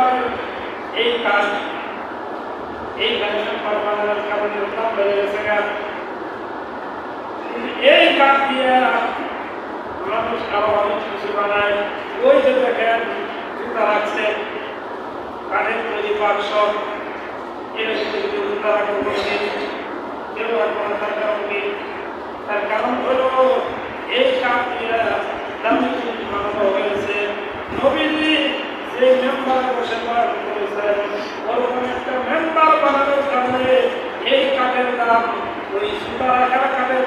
আমার এই কাজ, এই এই কাজ দিয়ে মানুষ আরও অনেক কিছু বানায়। ওই যে দেখেন, জুতা রাখছে, কাঠের তৈরি বাক্স, এর সাথে জুতা রাখেন তার কারণ তার কারণ হলো, এই কাজ দিয়ে দামি মানব হয়েছে। নবীজি এই বানানোর কারণে এই কাঠের দাম ওই সুতা কাঠের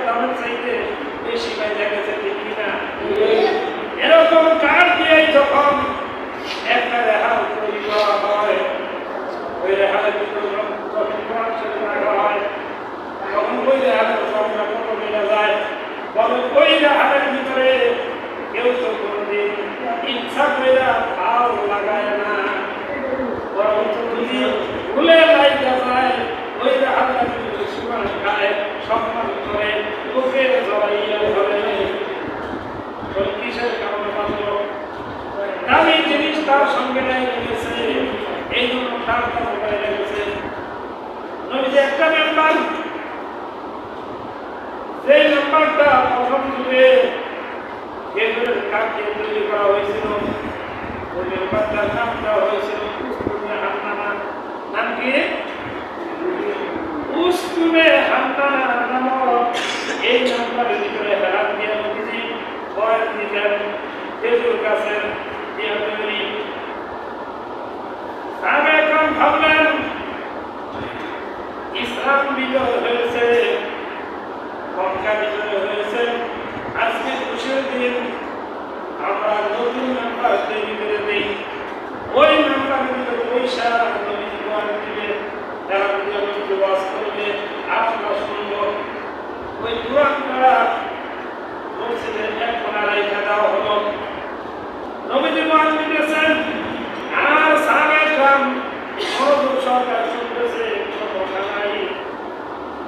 কি? উসতুবে হান্নানা হয়েছে আজকে খুশির দিন নতুন নাম্বার তৈরি করে ওই নাম্বার ভিতরে পয়সা যারা নিয়মিত হলো নবীজি মহান আর সাবে গ্রাম মনোযোগ নাই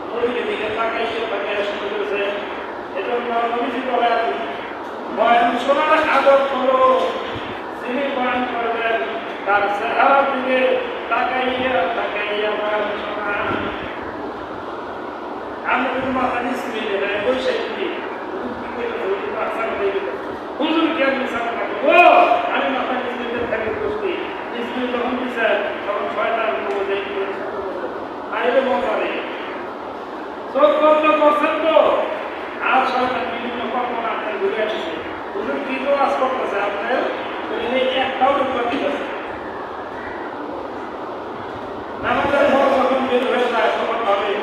নবীর দিকে শুনতেছে এজন্য নবীজি বলেন বয়ান শোনার আদর করো যিনি বয়ান করবেন তার চেহারা দিকে তাকাইয়া তাকাইয়া আমি মাথা নিচ্ছি মিলে নাই বসে কি হুজুর কে আমি সামনে থাকি ও, আমি মাথা নিচ্ছি থাকি বসছি নিচ্ছি যখন দিছে তখন ছয়টার মধ্যে মজা আপনার? একটাও রূপা দিতেছে আমাদের মন যখন বের হয়ে যায় তখন ভাবে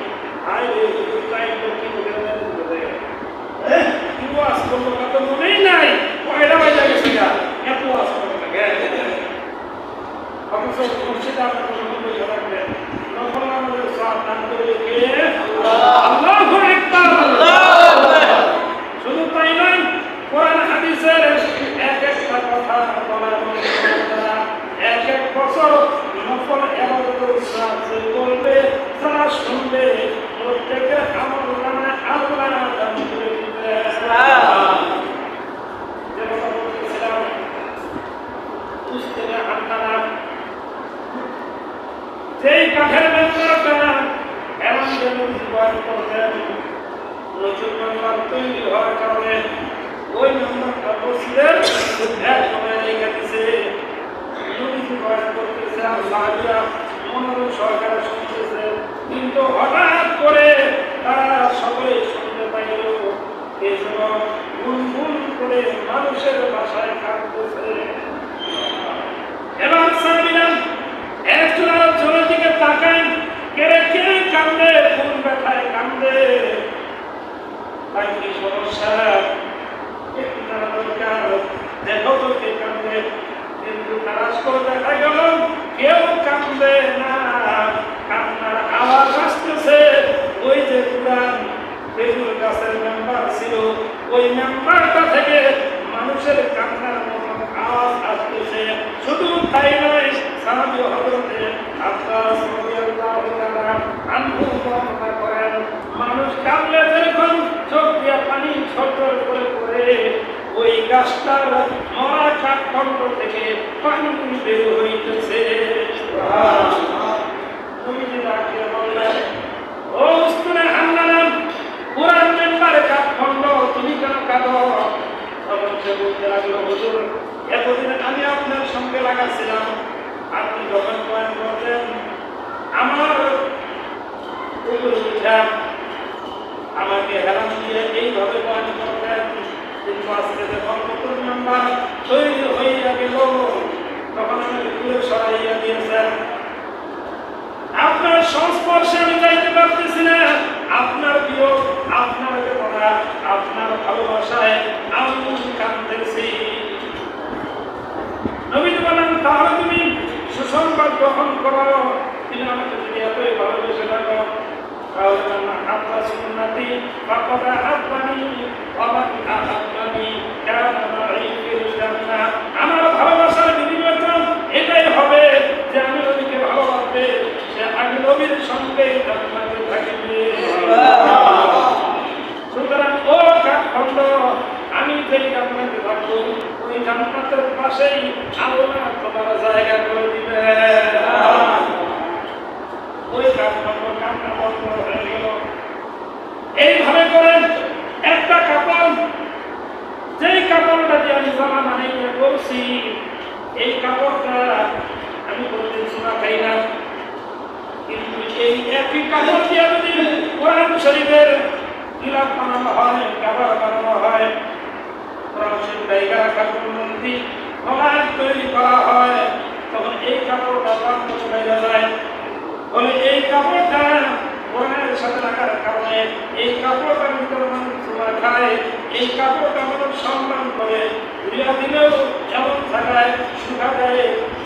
হাই রে হুজুর তাই তো কি করে কি ওয়াজ করল কত মনেই নাই। কয়টা বাজে গেছে গা। এত ওয়াজ করল না অথচ মুর্শিদ আপনার কোনো মূল্য থাকবেন তখন আমাদের সব দান করে আল্লাহু তখন বলতে লাগল হুজুর এতদিন আমি আপনার সঙ্গে লাগাচ্ছিলাম আপনি যখন বয়ান করতেন আমার আমাকে হেরান দিয়ে এইভাবে বয়ান করতেন কিন্তু আজকে যখন নতুন মেম্বার তৈরি হয়ে গেল তখন আমি দূরে সরাইয়া দিয়েছেন। আপনার সংস্পর্শে আমি যাইতে পারতেছি না। আপনার বিয়োগ, আপনার বেদনা, আপনার ভালোবাসায় আমি কাঁদতেছি। নবীন বলেন তাহলে তুমি সুসংবাদ গ্রহণ করো। তিনি আমাকে যদি এতই ভালোবেসে থাকো আমার ভালোবাসার বিনিময় এটাই হবে যে আমি নবীকে ভালোবাসবে সে আমি নবীর সঙ্গে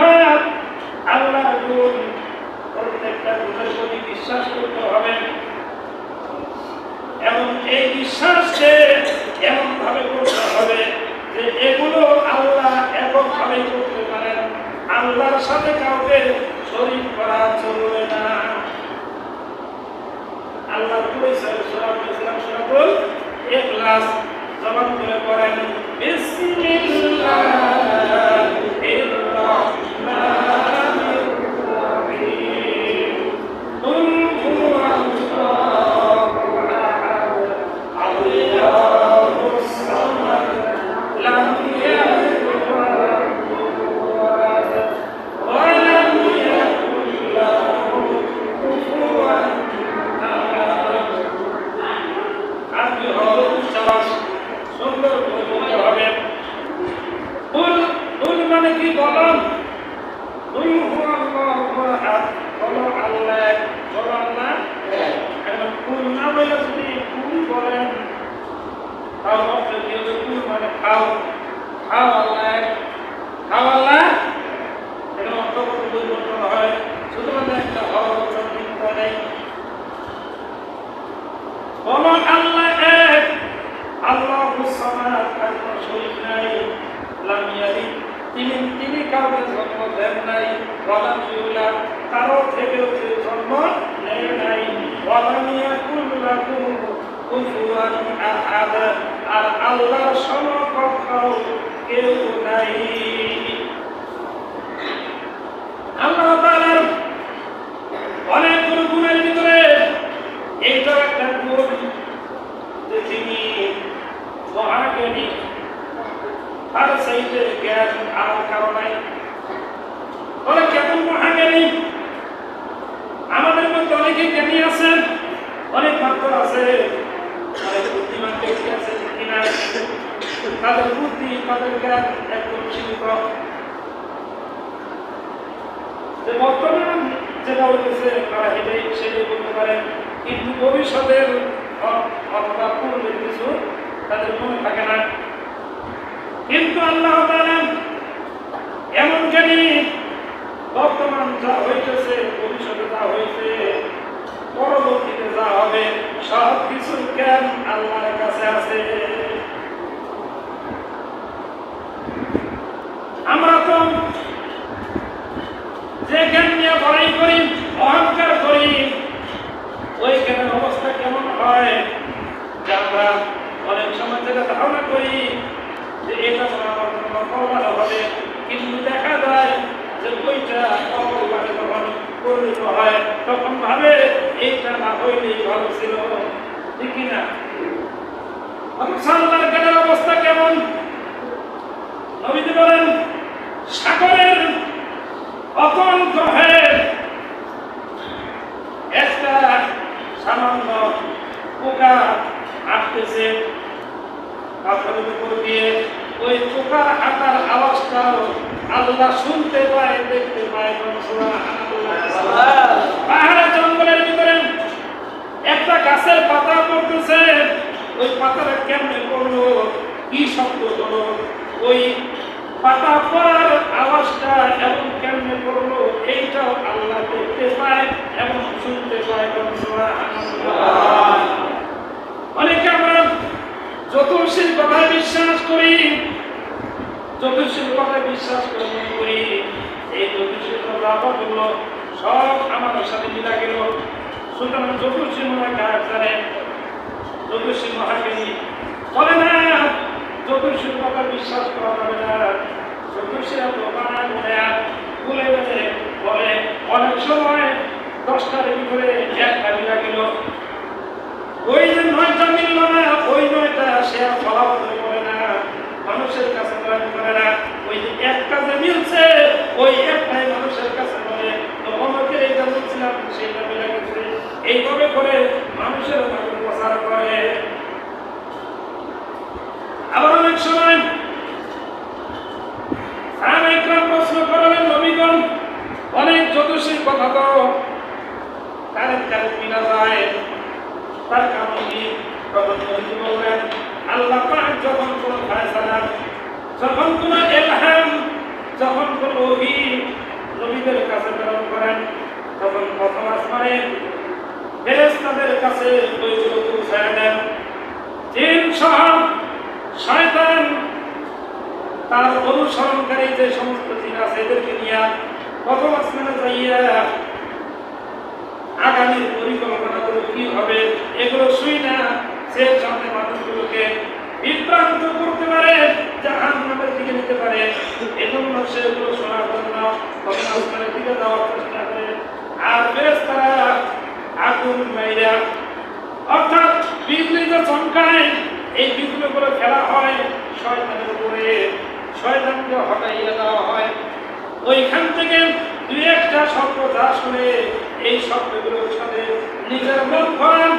সিফাত আল্লাহর গুণ প্রত্যেকটা গুণের প্রতি বিশ্বাস করতে হবে। এবং এই বিশ্বাসকে এমন ভাবে করতে হবে যে এগুলো আল্লাহ এককভাবে করতে পারেন। আল্লাহর সাথে কাউকে শরীক করা চলবে না। আল্লাহ পরিচয় সূরা ইসলাম সূরাতুল ইখলাস জবান করে পড়েন বিসমিল্লাহির রহমানির রহিম কুল হুয়াল্লাহু আহাদ আল্লাহুস সামাদ লাম ইয়ালিদ ওয়ালাম ইউলাদ ওয়ালাম ইয়াকুল লাহু কুফুয়ান আপনি হল উচ্চারণ সুন্দর করে বলতে হবে কুল কুল মানে কি বলুন কুল হুয়াল্লাহু আহাদ বলো আল্লাহ বলো আল্লাহ এখন কুল না বলে যদি কুল বলেন তাও অর্থ কি হবে কুল মানে খাও খাও আল্লাহ হয়। শুধুমাত্র একটা হওয়ার চিন্তা নেই। বলো আল্লাহ এক আল্লাহ কোন নাই, লাম তিনি তিনি কাউকে জন্ম দেন নাই, ওয়ালাম ইউলাদ কারও থেকেও জন্ম নেয় নাই। ওয়ালাম ইয়াকুল লাহু কুফুয়ান আহাদ। আর আল্লাহর সমকক্ষ কেউ নাই। আল্লাহ তাআলার অনেকগুলো গুণের ভিতরে এইটা একটা গুণ যে তিনি মহাজ্ঞানী। তার সাইডে জ্ঞান আর কারও নাই। বলে, কেমন মহাজ্ঞানী? আমাদের মধ্যে অনেকে জ্ঞানী আছেন, অনেক মাত্র আছে, অনেক বুদ্ধিমান ব্যক্তি আছে কিনা তাদের বুদ্ধি তাদের জ্ঞান একদম সীমিত যে বর্তমান যেটা হইতেছে তারা এটাই সেটাই বলতে পারেন কিন্তু ভবিষ্যতের অথবা পূর্বের কিছু তাদের মনে থাকে না কিন্তু আল্লাহ এমন জানি বর্তমান যা হইতেছে ভবিষ্যতে যা হয়েছে পরবর্তীতে যা হবে সব কিছু জ্ঞান আল্লাহর কাছে আছে আমরা তো যে জ্ঞান নিয়ে বড়াই করি, অহংকার করি, ওই জ্ঞানের অবস্থা কেমন হয়? যে আমরা অনেক সময় যেটা ধারণা করি যে এটা আমার হবে। কিন্তু দেখা যায় যে ওইটা অপরিবারে যখন পরিণত হয়। তখন ভাবে, এইটা না হইলেই ভালো ছিল। ঠিক কিনা? আল্লাহর জ্ঞানের অবস্থা কেমন? নবীজি বলেন সাগরের অতল গ্রহের একটা সামান্য পোকা আটকেছে। পাথরের উপর দিয়ে ওই পোকার হাঁটার আওয়াজটাও আল্লাহ শুনতে পায়, দেখতে পায় পাহাড়ে জঙ্গলের ভিতরে একটা গাছের পাতা পড়তেছে। ওই পাতাটা কেমনে পড়ল? কি শব্দ হলো? ওই পাতা পড়ার আওয়াজটা এবং কেমনে পড়ল, এইটাও আল্লাহ দেখতে পায় এবং শুনতে পায় অনেকে আমরা জ্যোতিষীর কথায় বিশ্বাস করি জ্যোতিষীর কথায় বিশ্বাস করে, এই জ্যোতিষীর ব্যাপারগুলো সব আমাদের সাথে মিলা গেল। সুতরাং জ্যোতিষী কাজ জ্যোতিষী মহাজ্ঞানী বলে না চতুর্শীর কথা বিশ্বাস করা যাবে না। চতুর্শীরা দোকানায় মনে বলে অনেক সময় দশটার ভিতরে একটা মিলা গেল ওই যে নয়টা মিলল না, ওই নয়টা সে আর ফলাফল করে না। মানুষের কাছে দান করে না। ওই যে একটা যে মিলছে, ওই একটাই মানুষের কাছে বলে, তো অনেকে এইটা বলছিলাম সেই মিলে গেছে। এইভাবে করে মানুষের প্রচার করে। আবার অনেক সময় হ্যাঁ, প্রশ্ন অনেক জ্যোতিষীর কথা তো কারণ কি? তখন নবী আল্লাহ যখন কোনো ফায়সালা যখন কোনো এলহাম যখন কোনো নবীদের কাছে প্রেরণ করেন, তখন প্রথম আসমানে ফেরেস্তাদের কাছে ওই পৌঁছায় দেন সহ শয়তান তার অনুসরণকারী যে সমস্ত জিন আছে এদেরকে নিয়ে প্রথম আসমানে যাইয়া আগামীর পরিকল্পনাগুলো কি হবে, এগুলো শুই না। সে সামনে মানুষগুলোকে বিভ্রান্ত করতে পারে জাহান নামের দিকে নিতে পারে। এজন্য সেগুলো শোনার জন্য আসমানের দিকে যাওয়ার চেষ্টা করে। আর ফেরেশতারা আগুন মাইরা, অর্থাৎ বিজলি যে চমকায় এই বিজলি করে ফেলা হয়, শয়তানের উপরে, শয়তানকে হটাইয়া দেওয়া হয় ওইখান থেকে দুই একটা শব্দ যা শুনে এই শব্দগুলোর সাথে নিজের মন করান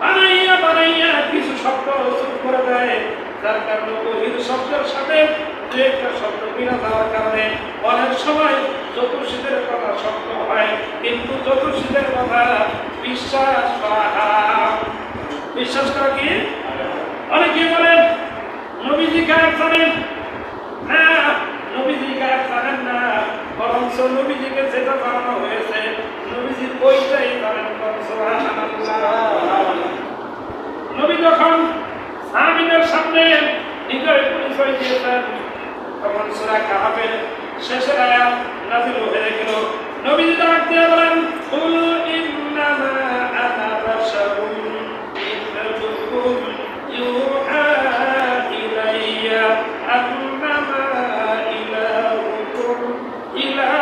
বানাইয়া বানাইয়া কিছু শব্দ চুপ করে দেয় যার কারণে বহির শব্দের সাথে দু একটা শব্দ মিলা দেওয়ার কারণে অনেক সময় চতুর্শীদের কথা শব্দ হয়, কিন্তু চতুর্শীদের কথা বিশ্বাস হারাম। বিশ্বাস করা কি? অনেকে বলেন, নবীজি গায়ক জানেন। না, নবীজি গায়ক জানেন না, বরঞ্চ নবীজিকে যেটা জানানো হয়েছে, নবীজি ওইটাই জানেন নবী যখন সাহাবীদের সামনে নিজের পরিচয় দিয়েছেন, তখন সূরা কাহাফের শেষের আয়াত নাযিল হয়ে গেল। নবীজি ডাক দিয়ে বলেন ilah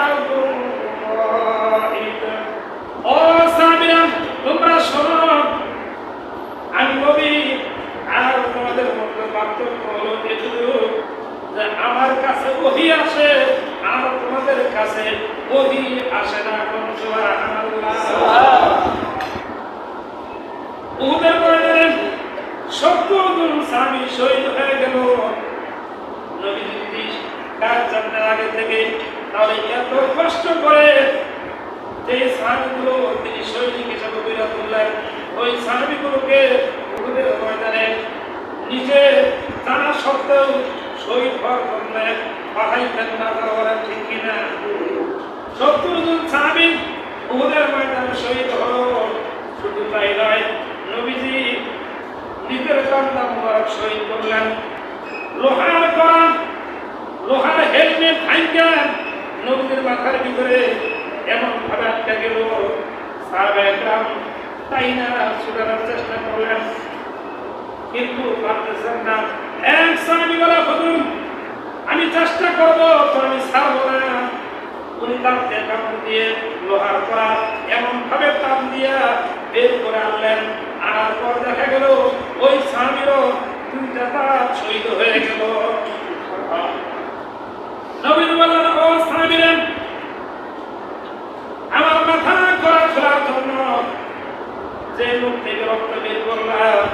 শহীদ লোহার করা লোহার হেলমেট ভাঙ্গা, নবীদের মাথার ভিতরে এমন ভাবে আটকা গেল। সাহাবে তাই না ছুটানোর চেষ্টা করলেন, কিন্তু পারতেছেন না। এক সাহাবি বলা, হুজুর, আমি চেষ্টা করব তো আমি ছাড়বো না। উনি দাঁতে কামড় দিয়ে লোহার করা এমন ভাবে টান দিয়া বের করে আনলেন। আনার পর দেখা গেল, ওই সাহাবিরও দুইটা দাঁত শহীদ হয়ে গেল। নবীন বললেন ও সাহাবিরা আমার মাথা করা খোলার জন্য যে মুখ থেকে রক্ত বের করলাম,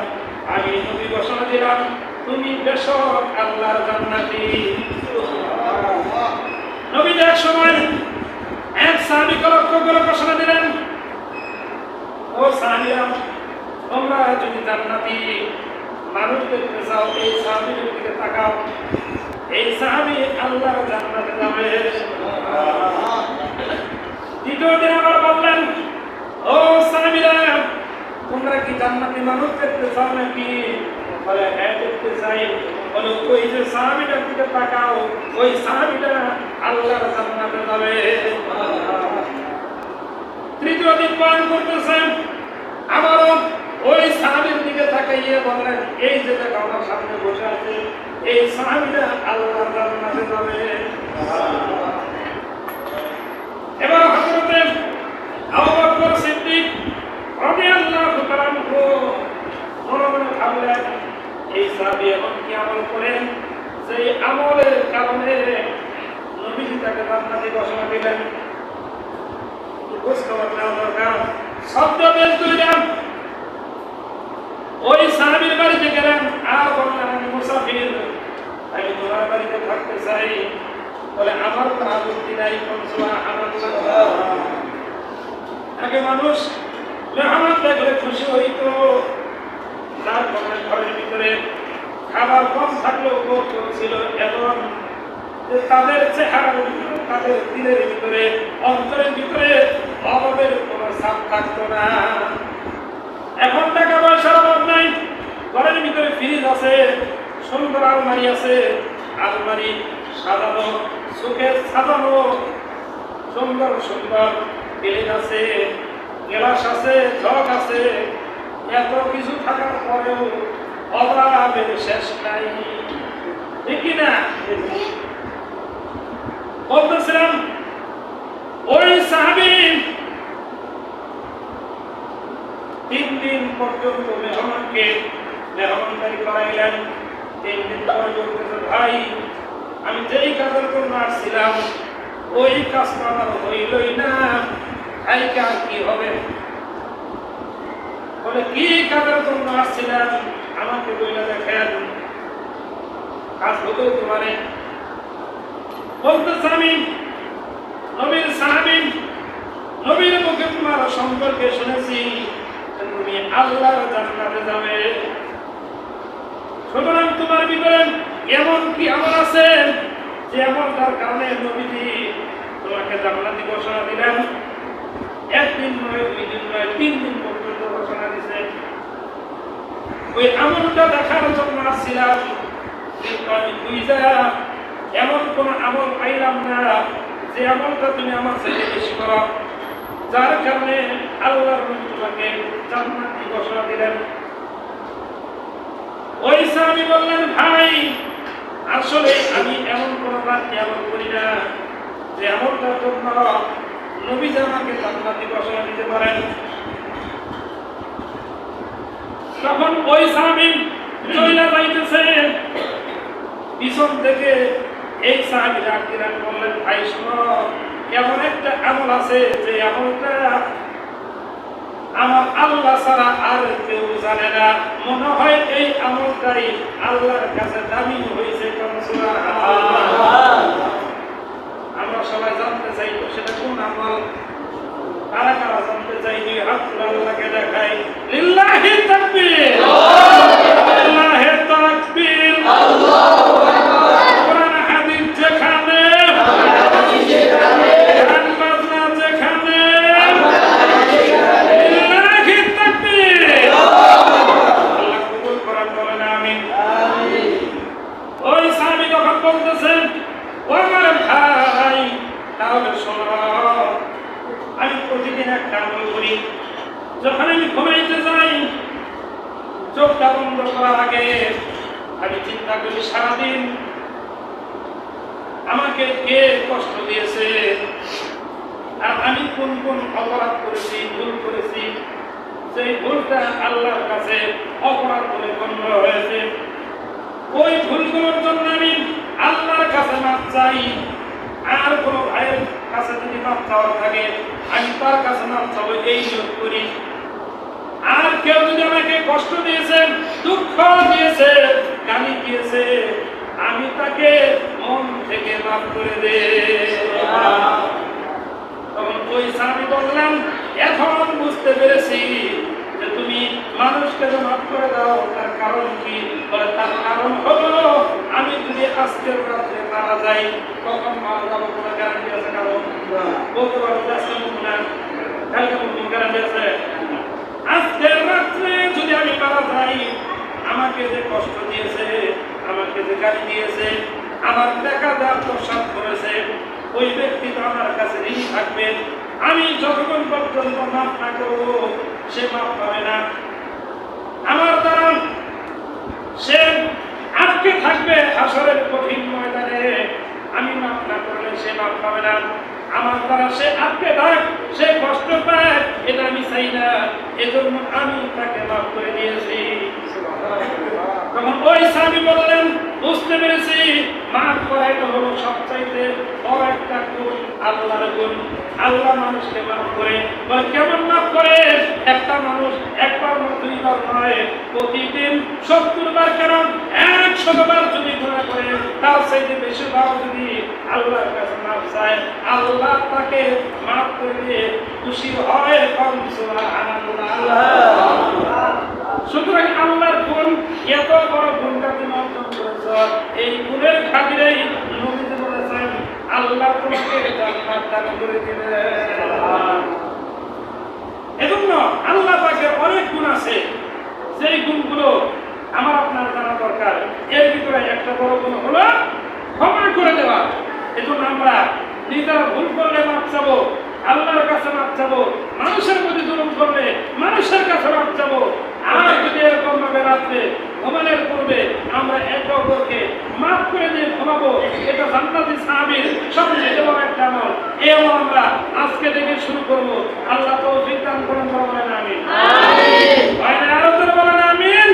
আমি নবী ঘোষণা দিলাম, তুমি বেশক আল্লাহর জান্নাতি। নবী এক সময় এক সাহাবিকে লক্ষ্য করে ঘোষণা দিলেন, ও সাহাবিরা, তোমরা যদি জান্নাতি মানুষ দেখতে চাও এই সাহাবির দিকে তাকাও। এই সাহাবি আল্লাহর জান্নাতে যাবে দ্বিতীয় দিন আবার বললেন, ও সাহাবিরা, তোমরা কি জান্নাতি মানুষ দেখতে চাও নাকি? বলে হ্যাঁ দেখতে চাই। বলে, ওই যে সাহাবিটার দিকে তাকাও, ওই সাহাবিটা আল্লাহর জান্নাতে যাবে তৃতীয় দিন পালন করতেছেন। আবারও ওই সাহাবির দিকে তাকাইয়ে বললেন, এই যে আমার সামনে বসে আছে, এই সাহাবিটা জান্নাতে যাবে। এবার হযরতে এই কি আমল করেন সেই আমলের কারণে তাকে ঘোষণা শব্দ বেশ দুইলাম ওই সাহাবীর বাড়িতে গেলেন আর বললেন আমি মুসাফির, আমি তোমার বাড়িতে থাকতে চাই। বলে, আমার কোনো আপত্তি নাই সুবহানাল্লাহ আগে মানুষ মেহমান দেখলে খুশি হইতো। তারপরে ঘরের ভিতরে খাবার কম থাকলেও কৌতুক ছিল এবং তাদের চেহারার ভিতরে, তাদের দিলের ভিতরে, অন্তরের ভিতরে অভাবের কোনো চাপ থাকতো না। এখন টাকা পয়সার অভাব নাই। ঘরের ভিতরে ফ্রিজ আছে, সুন্দর আলমারি আছে। আলমারি সাজানো সুখে সাজানো। সুন্দর সুন্দর প্লেট আছে, গ্লাস আছে জগ আছে। এত কিছু থাকার পরেও অভাবের শেষ নাই। ঠিক না বলতেছিলাম ওই সাহাবী তিন দিন পর্যন্ত মেহমানকে মেহমানদারি করাইলেন। ভাই, আমি যেই কাজের জন্য আসছিলাম, ওই কাজটা হইলই না। খাইকা কি হবে? বলে, কি কাজের জন্য আসছিলাম আমাকে বইলা দেখেন। কাজ হতেও তোমারে। বলতেছে, আমি নবীর সাহাবী, নবীর মুখে তোমার সম্পর্কে শুনেছি। তুমি আল্লাহর জান্নাতে যাবে। সুতরাং তোমার ভিতরে এমন কি আমল আছে যে আমলটার কারণে নবীজি তোমাকে জান্নাতি ঘোষণা দিলেন। একদিন নয়, দুই দিন নয়, তিন দিন পর্যন্ত ঘোষণা দিছে। ওই আমলটা দেখার জন্য আসছিলাম। কিন্তু আমি দুই এমন কোন আমল পাইলাম না যে আমলটা তুমি আমার ছেলে বেশি করো। যার কারণে আল্লাহ তোমাকে জান্নাতি ঘোষণা দিলেন। ওই সাহাবী বললেন, ভাই, আসলে আমি এমন কোন রাত্রি আমল করি না যে আমলটার জন্য নবী যে আমাকে জান্নাতি ঘোষণা দিতে পারেন। তখন ওই সাহাবী চলে যাইতেছে। পিছন থেকে এই সাহাবি ডাক দিলেন, বললেন, ভাই, শোনো এমন একটা আমল আছে যে আমলটা আমার আল্লাহ ছাড়া আর কেউ জানে না। মনে হয় এই আমলটাই আল্লাহর কাছে দামি হয়েছে, কারণ সুবহানাল্লাহ। আমরা সবাই জানতে চাই তো সেটা কোন আমল কারা কারা জানতে চাই দুই হাত তুলে আল্লাহকে দেখাই লিল্লাহি তাকবীর লিল্লাহি তাকবীর কোরআন হাদিস যেখানে গান বাজনা যেখানে লিল্লাহি তাকবীর আল্লাহ কবুল করেন বলেন আমিন ওই সাহাবী যখন বলতেছেন ও আমার ভাই তাহলে শোনো আমি প্রতিদিন একটা আমল করি যখন আমি ঘুমাইতে যাই চোখটা বন্ধ করার আগে আমি চিন্তা করি সারাদিন আমাকে কে কষ্ট দিয়েছে আর আমি কোন কোন অপরাধ করেছি ভুল করেছি সেই ভুলটা আল্লাহর কাছে অপরাধ বলে গণ্য হয়েছে। ওই ভুলগুলোর জন্য আমি আল্লাহর কাছে মাপ চাই। আর কোন ভাইয়ের কাছে যদি মাপ চাওয়ার থাকে আমি তার কাছে মাপ চাবো এই নিয়োগ করি। আর কেউ যদি আমাকে কষ্ট দিয়েছে দুঃখ দিয়েছে গালি দিয়েছে আমি তাকে মন থেকে মাফ করে দে। তখন ওই স্বামী বললাম এখন বুঝতে পেরেছি তুমি মানুষকে মাফ করে দাও, তার কারণ কি তার কারণ হলো, আমি যদি আজকের রাত্রে মারা যাই কখন মারা যাব কোনো গ্যারান্টি আছে কারণ বলতে পারব যে আজকে না, কালকে মুখ গ্যারান্টি আছে? আজকের রাত্রে যদি আমি মারা যাই, আমাকে যে কষ্ট দিয়েছে, আমাকে যে গালি দিয়েছে, আমার দেখা যা প্রসাদ করেছে, ওই ব্যক্তি তো আমার কাছে ঋণী থাকবে আমি যতক্ষণ পর্যন্ত মাপ না করব সে মাফ পাবে না। আমার দ্বারা সে আটকে থাকবে আসরের কঠিন ময়দানে। আমি মাফ না করলে সে মাফ পাবে না। আমার দ্বারা সে আটকে থাক সে কষ্ট পায় এটা আমি চাই না। এজন্য আমি তাকে মাফ করে দিয়েছি। তখন ওই স্বামী বললেন বুঝতে পেরেছি। মাফ করা এটা হলো সবচাইতে বড় একটা গুণ, আল্লাহর গুণ। আল্লাহ মানুষকে মাফ করে কেমন মাফ করে? একটা মানুষ একবার দুইবার নয়, প্রতিদিন সত্তর বার কেন একশো বার যদি গুণা করে তার চাইতে বেশি বার যদি আল্লাহর কাছে মাফ চায়, আল্লাহ তাকে মাফ করে খুশি হয় কম সুবহানাল্লাহ সুতরাং আল্লাহর গুণ, এত বড় গুণটা তুমি অর্জন করেছ এই গুণের খাতিরেই আল্লাহ এজন্য আল্লাহ পাকের অনেক গুণ আছে। সেই গুণগুলো আমার আপনার জানা দরকার। এর ভিতরে একটা বড় গুণ হলো ক্ষমা করে দেওয়া। এজন্য আমরা নিজেরা ভুল করলে মাপ চাবো, আল্লাহর কাছে মাপ চাবো, মানুষের প্রতি জুলুম করলে মানুষের কাছে মাপ চাবো। আর যদি এরকম ভাবে রাত্রে ঘুমানোর পূর্বে আমরা এক অপরকে মাফ করে দিয়ে ক্ষমাবো এটা জান্নাতি সাহাবির সবচেয়ে বড় একটা আমল। এও আমরা আজকে থেকে শুরু করব। আল্লাহ তৌফিক দান করেন বলেন আমিন। হয় আরও বলেন আমিন।